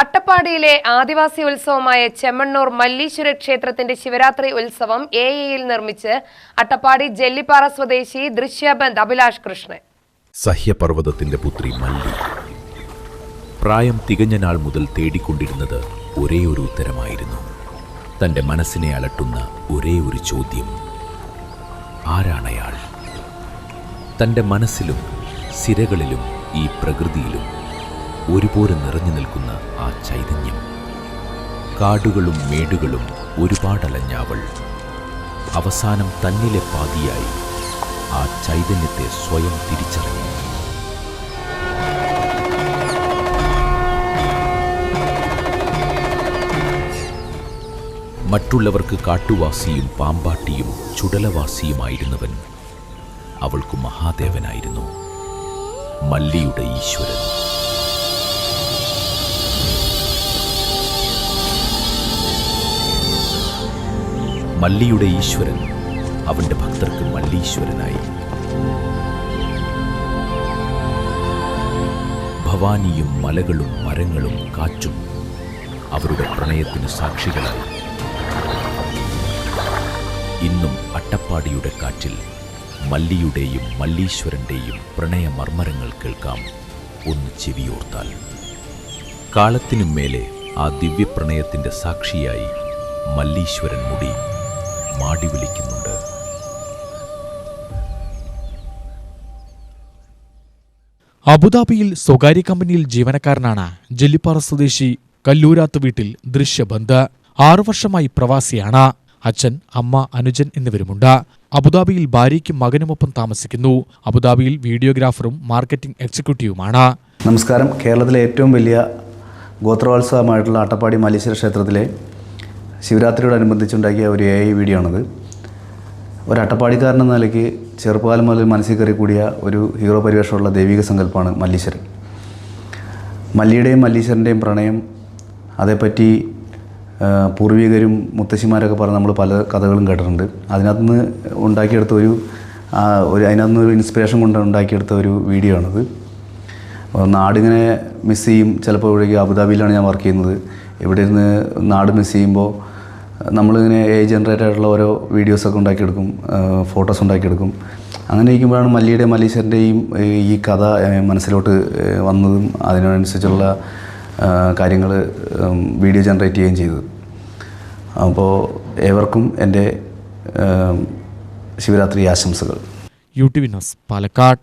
അട്ടപ്പാടിയിലെ ആദിവാസി ഉത്സവമായ ചെമ്മണ്ണൂർ മല്ലീശ്വര ക്ഷേത്രത്തിന്റെ ശിവരാത്രി ഉത്സവം എ ഇയിൽ നിർമ്മിച്ച് അട്ടപ്പാടി ജെല്ലിപ്പാറ സ്വദേശി ദൃശ്യബന്ധ് അഭിലാഷ് കൃഷ്ണൻ. സഹ്യപർവതത്തിന്റെ പുത്രി മല്ലി. പ്രായം തികഞ്ഞ നാൾ മുതൽ തേടിക്കൊണ്ടിരുന്നത് ഒരേ ഒരു ഉത്തരമായിരുന്നു. തന്റെ മനസ്സിനെ അലട്ടുന്ന ഒരേ ഒരു ചോദ്യം. ആരാണയാൾ? തന്റെ മനസ്സിലും സിരകളിലും ഈ പ്രകൃതിയിലും ഒരുപോലെ നിറഞ്ഞു നിൽക്കുന്ന ആ ചൈതന്യം. കാടുകളും മേടുകളും ഒരുപാടലഞ്ഞാവൾ. അവസാനം തന്നിലെ പാതിയായി ആ ചൈതന്യത്തെ സ്വയം തിരിച്ചറിഞ്ഞു. മറ്റുള്ളവർക്ക് കാട്ടുവാസിയും പാമ്പാട്ടിയും ചുടലവാസിയുമായിരുന്നവൻ അവൾക്ക് മഹാദേവനായിരുന്നു. മല്ലിയുടെ ഈശ്വരൻ. മല്ലിയുടെ ഈശ്വരൻ അവന്റെ ഭക്തർക്ക് മല്ലീശ്വരനായി. ഭവാനിയും മലകളും മരങ്ങളും കാറ്റും അവരുടെ പ്രണയത്തിന് സാക്ഷികളായി. ഇന്നും അട്ടപ്പാടിയുടെ കാറ്റിൽ മല്ലിയുടെയും മല്ലീശ്വരന്റെയും പ്രണയമർമ്മരങ്ങൾ കേൾക്കാം ഒന്ന് ചെവിയോർത്താൽ. കാലത്തിനും മേലെ ആ ദിവ്യപ്രണയത്തിന്റെ സാക്ഷിയായി മല്ലീശ്വരൻ മുടി മാടി വിളിക്കുന്നുണ്ട്. അബുദാബിയിൽ സ്വകാര്യ കമ്പനിയിൽ ജീവനക്കാരനാണ് ജെല്ലിപ്പാറ സ്വദേശി കല്ലൂരാത്ത് വീട്ടിൽ ദൃശ്യബന്ധ്. ആറു വർഷമായി പ്രവാസിയാണ്. അച്ഛൻ അമ്മ അനുജൻ എന്നിവരുമുണ്ട്. അബുദാബിയിൽ ഭാര്യയ്ക്കും മകനുമൊപ്പം താമസിക്കുന്നു. അബുദാബിയിൽ വീഡിയോഗ്രാഫറും മാർക്കറ്റിംഗ് എക്സിക്യൂട്ടീവുമാണ്. നമസ്കാരം. കേരളത്തിലെ ഏറ്റവും വലിയ ഗോത്രോത്സവമായിട്ടുള്ള അട്ടപ്പാടി മല്ലീശ്വര ക്ഷേത്രത്തിലെ ശിവരാത്രിയോടനുബന്ധിച്ചുണ്ടാക്കിയ ഒരു എ ഐ വീഡിയോ ആണത് ഒരു അട്ടപ്പാടിക്കാരൻ എന്ന നിലയ്ക്ക് ചെറുപ്പകാലം മുതൽ മനസ്സിൽ കയറി കൂടിയ ഒരു ഹീറോ പരിവേഷമുള്ള ദൈവിക സങ്കല്പമാണ് മല്ലീശ്വരൻ. മല്ലിയുടെയും മല്ലീശ്വരന്റെയും പ്രണയം അതേപ്പറ്റി പൂർവികരും മുത്തശ്ശിമാരൊക്കെ പറഞ്ഞ് നമ്മൾ പല കഥകളും കേട്ടിട്ടുണ്ട്. അതിനകത്ത് നിന്ന് ഉണ്ടാക്കിയെടുത്ത ഒരു ഒരു അതിനകത്ത് നിന്ന് ഒരു ഇൻസ്പിറേഷൻ കൊണ്ട് ഉണ്ടാക്കിയെടുത്ത ഒരു വീഡിയോ ആണത് നാടിങ്ങനെ മിസ് ചെയ്യും. ചിലപ്പോൾ ഇവിടേക്ക് അബുദാബിയിലാണ് ഞാൻ വർക്ക് ചെയ്യുന്നത്. ഇവിടെ ഇരുന്ന് നാട് മിസ് ചെയ്യുമ്പോൾ നമ്മളിങ്ങനെ എ ജനറേറ്റ് ആയിട്ടുള്ള ഓരോ വീഡിയോസൊക്കെ ഉണ്ടാക്കിയെടുക്കും ഫോട്ടോസ് ഉണ്ടാക്കിയെടുക്കും. അങ്ങനെ ഇരിക്കുമ്പോഴാണ് മല്ലിയുടെ മല്ലീശ്വരന്റെയും ഈ കഥ മനസ്സിലോട്ട് വന്നതും അതിനനുസരിച്ചുള്ള കാര്യങ്ങൾ വീഡിയോ ജനറേറ്റ് ചെയ്യുകയും ചെയ്തത്. അപ്പോൾ ഏവർക്കും എന്റെ ശിവരാത്രി ആശംസകൾ. U T Palakkad.